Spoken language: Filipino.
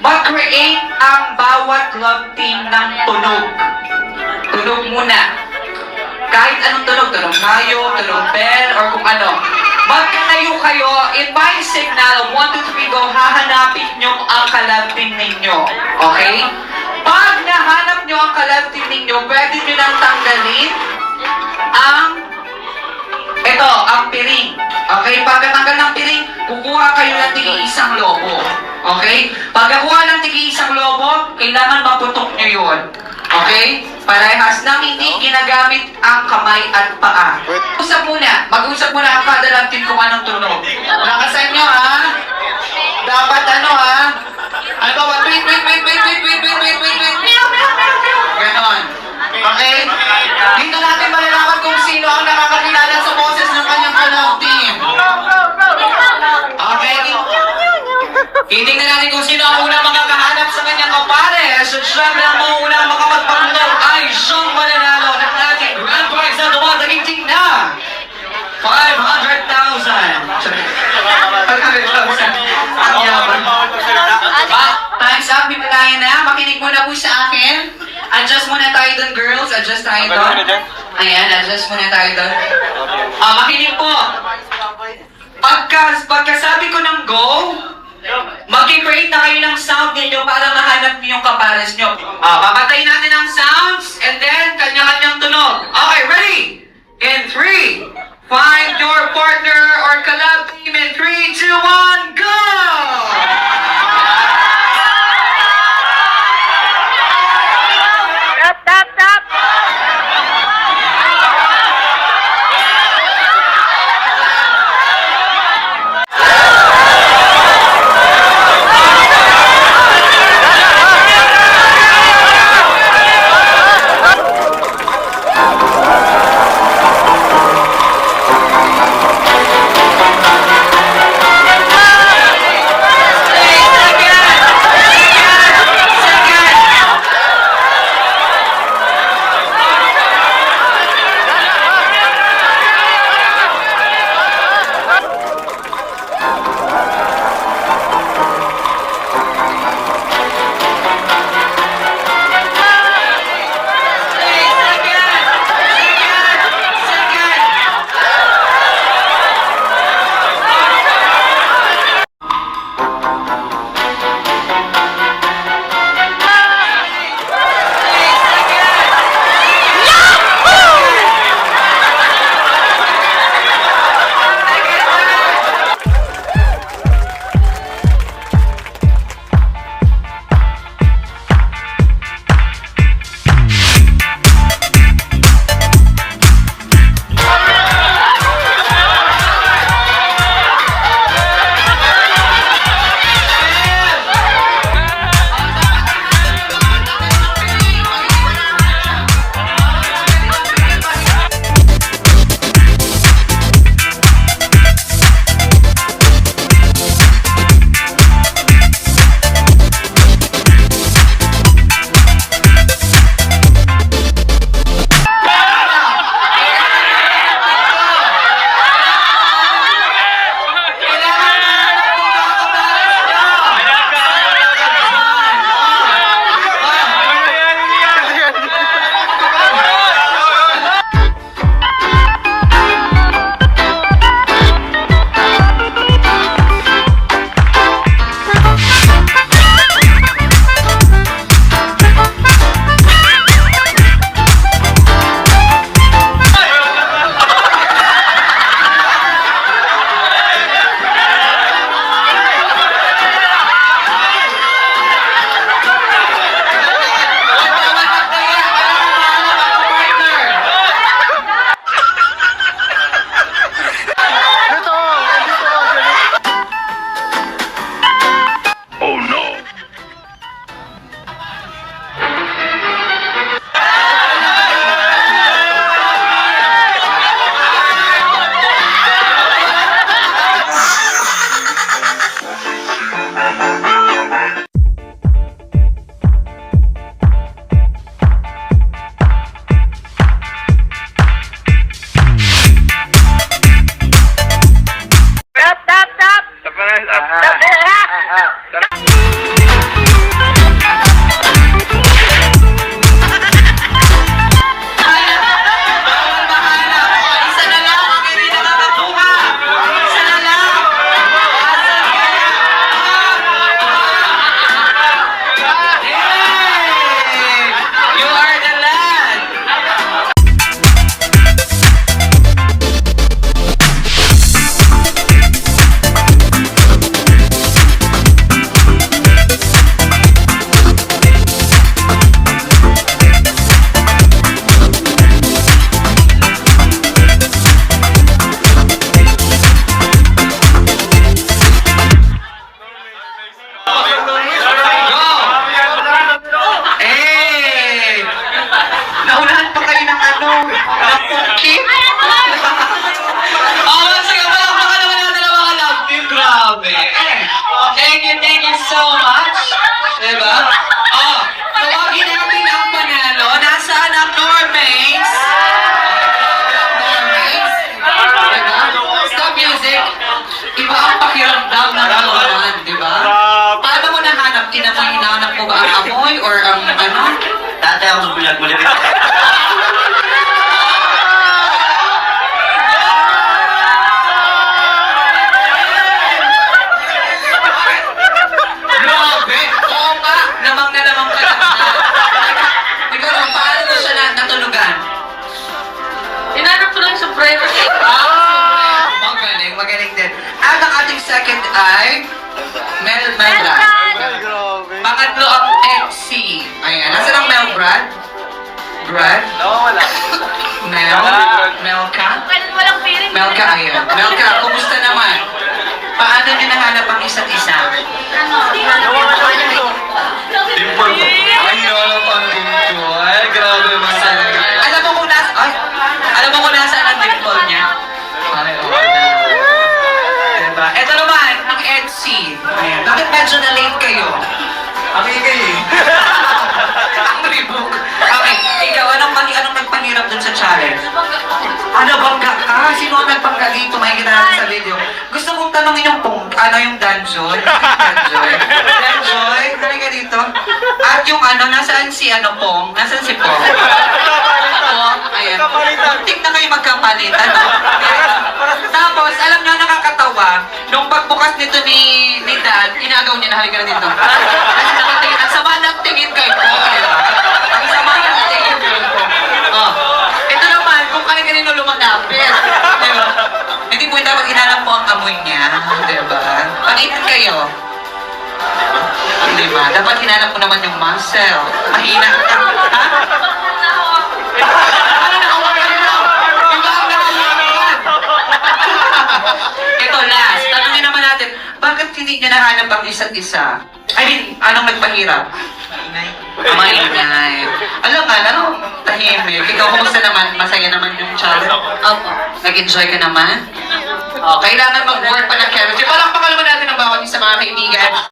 mag-create ang bawat club team ng tunog. Tunog muna. Kahit anong tunog, tunog hayo, tunog bell, or kung ano. Magkalayo kayo, in my signal, 1, 2, 3, go, hahanapin nyo ang kalab team ninyo. Okay? Pag nahanap nyo ang kalab team ninyo, pwede nyo nang tanggalin ang ito, ang piring. Okay? Pagkatanggal ng piring, kukuha kayo ng tigi isang lobo. Okay? Pagkakuha ng tigi isang lobo, kailangan maputok nyo yun. Okay? Parehas lang hindi ginagamit ang kamay at paa. Usap muna. Mag-usap muna ang kada lang team kung anong tunog. Lakasan nyo, ha? Dapat ano, ha? Ano ba? Wait, wait, wait, wait, wait, wait, wait, wait, wait, wait. Ganon. Okay? Dito natin malalaman kung sino ang nakakakilala sa boses ng kanyang kalab team. Okay? Titingnan natin kung sino ang unang makakahanap sa kanyang So, syempre ang unang makapagpamunog ay siyang mananalo ng ating grand prize na dumadagiting na 500,000. 500,000. Ang yaman. Time's up. Bimatayan na. Makinig muna po sa akin. Adjust muna tayo dun, girls. Adjust tayo dun. Ayan, adjust muna tayo dun. Ah, makinig po. Pagka, pagkasabi ko ng go, Mag-create na kayo ng sound ninyo para mahanap niyo yung kapares nyo. Ah, papatayin natin ang sounds and then kanya-kanyang tunog. Okay, ready? In 3, find your partner or collab team in 3, 2, 1, Melbrad? Brad? Nawawala. Mel? Melka? Walang feeling. Melka, ayan. Melka, kumusta naman? Paano niyo nahanap ang isa't isa? Nawawala dito. Dimple ko. Ay, nawala ano, nasaan si ano pong? Nasaan si pong? Pong, ayan. Muntik na kayo magkapalitan. Tapos, alam nyo, nakakatawa, nung pagbukas nito ni, ni Dad, inagaw niya na halika na dito. Kasi nakatingin, ang sama ng tingin kay po, di ba? Ang sama ng tingin kay po. Oh. Ito naman, kung kani-kanino lumalapit. Di ba? Hindi po dapat hinanap mo ang amoy niya. Di ba? Pag-itin kayo. Di ba? Dapat hinanap mo naman yung muscle. Mahina ka. Ha? Ito, last. Tanungin naman natin, bakit hindi niya nahanap ang isa't isa? I mean, anong nagpahirap? Maingay. Alam nga, ano? Tahimik. Ikaw, kumusta naman? Masaya naman yung challenge? Opo. Nag-enjoy ka naman? Oh, kailangan mag-work pa ng chemistry. Palakpakan naman natin ang bawat isa mga kaibigan.